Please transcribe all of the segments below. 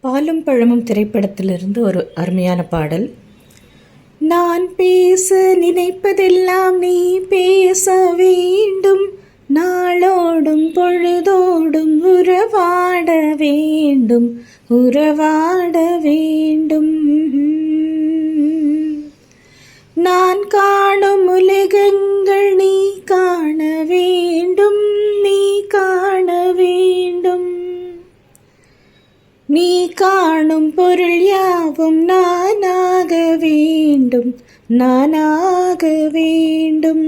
பாலும் பழமும் திரைப்படத்திலிருந்து ஒரு அருமையான பாடல். நான் பேச நினைப்பதெல்லாம் நீ பேச வேண்டும். நாளோடும் பொழுதோடும் உறவாட வேண்டும். உறவாட வேண்டும். நான் கா நீ காணும் பொருள் யாவும் நானாக வேண்டும் நானாக வேண்டும்.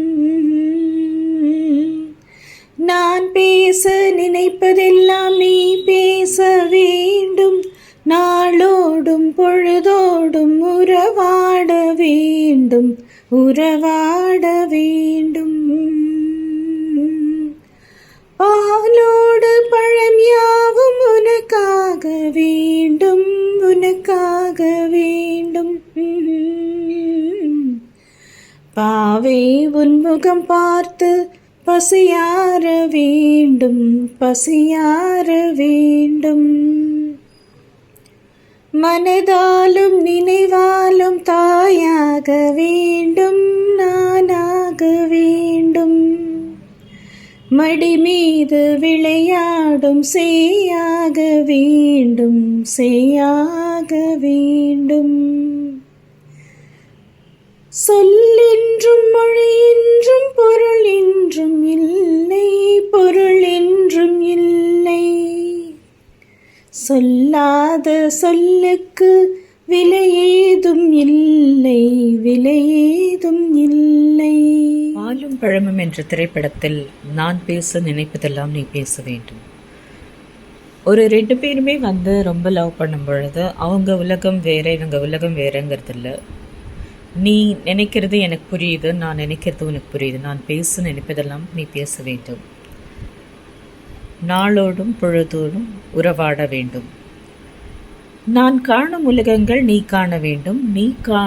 நான் பேச நினைப்பதெல்லாம் நீ பேச வேண்டும் நாளோடும் பொழுதோடும் உறவாட வேண்டும் உறவாட வேண்டும். பாவை உன்முகம் பார்த்து பசியார வேண்டும் பசியார வேண்டும். மனதாலும் நினைவாலும் தாயாக வேண்டும் நானாக வேண்டும். மடி மீது விளையாடும் செய்யாக வேண்டும் செய்யாக வேண்டும். சொல் பொருள் என்றும் இல்லை. சொல்லாத சொல்லுக்கு விலையேதும் இல்லை விலையேதும் இல்லை. பாலும் பழமும் என்ற திரைப்படத்தில் நான் பேச நினைப்பதெல்லாம் நீ பேச வேண்டும். ஒரு ரெண்டு பேருமே வந்து ரொம்ப லவ் பண்ணும் பொழுது அவங்க உலகம் வேற இவங்க உலகம் வேறங்கிறது இல்லை நீ நினைக்கிறது எனக்கு புரியுது நான் நினைக்கிறது உனக்கு புரியுது. நான் பேச நினைப்பதெல்லாம் நீ பேச வேண்டும். நாளோடும் பொழுதோடும் உறவாட வேண்டும். நான் காணும் உலகங்கள் நீ காண வேண்டும். நீ கா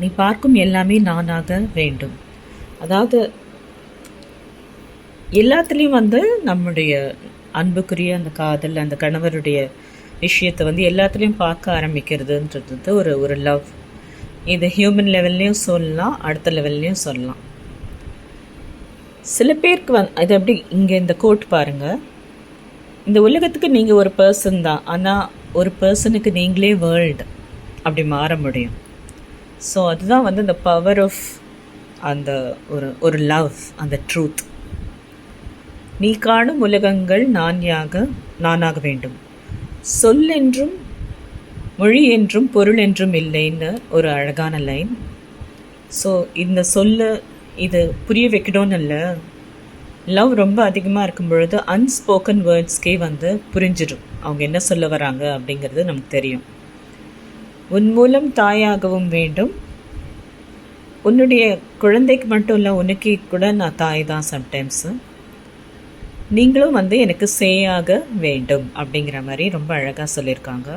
நீ பார்க்கும் எல்லாமே நானாக வேண்டும். அதாவது எல்லாத்துலேயும் வந்து நம்முடைய அன்புக்குரிய அந்த காதல் அந்த கணவருடைய விஷயத்தை வந்து எல்லாத்துலேயும் பார்க்க ஆரம்பிக்கிறதுன்றது ஒரு ஒரு லவ் இது ஹியூமன் லெவல்லையும் சொல்லலாம் அடுத்த லெவல்லையும் சொல்லலாம். சில பேருக்கு வந் இது எப்படி இங்கே இந்த கோட் பாருங்கள் இந்த உலகத்துக்கு நீங்கள் ஒரு பர்சன் தான் ஆனால் ஒரு பர்சனுக்கு நீங்களே வேர்ல்டு அப்படி மாற முடியும். ஸோ அதுதான் வந்து இந்த பவர் ஆஃப் அந்த ஒரு ஒரு லவ் அந்த ட்ரூத் நீ காணும் உலகங்கள் நான் யாக நானாக வேண்டும். சொல் என்றும் மொழி என்றும் பொருள் என்றும் இல்லைன்னு ஒரு அழகான லைன் ஸோ இந்த சொல்ல இது புரிய வைக்கணும்னு இல்லை. லவ் ரொம்ப அதிகமாக இருக்கும் பொழுது அன்ஸ்போக்கன் வேர்ட்ஸ்க்கே வந்து புரிஞ்சிடும். அவங்க என்ன சொல்ல வராங்க அப்படிங்கிறது நமக்கு தெரியும். உன் மூலம் தாயாகவும் வேண்டும். உன்னுடைய குழந்தைக்கு மட்டும் இல்லை உனக்கு கூட நான் தாய் தான் சம்டைம்ஸு நீங்களும் வந்து எனக்கு சேயாக வேண்டும் அப்படிங்கிற மாதிரி ரொம்ப அழகாக சொல்லியிருக்காங்க.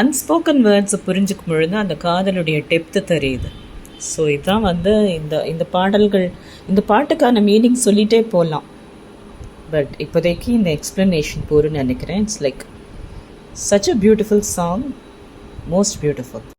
அன்ஸ்போக்கன் வேர்ட்ஸை புரிஞ்சுக்கும் பொழுது அந்த காதலுடைய டெப்த்து தெரியுது. ஸோ இதுதான் வந்து இந்த இந்த பாடல்கள் இந்த பாட்டுக்கான மீனிங் சொல்லிகிட்டே போகலாம் பட் இப்போதைக்கு இந்த எக்ஸ்ப்ளனேஷன் போருன்னு நினைக்கிறேன். It's like such a beautiful song most beautiful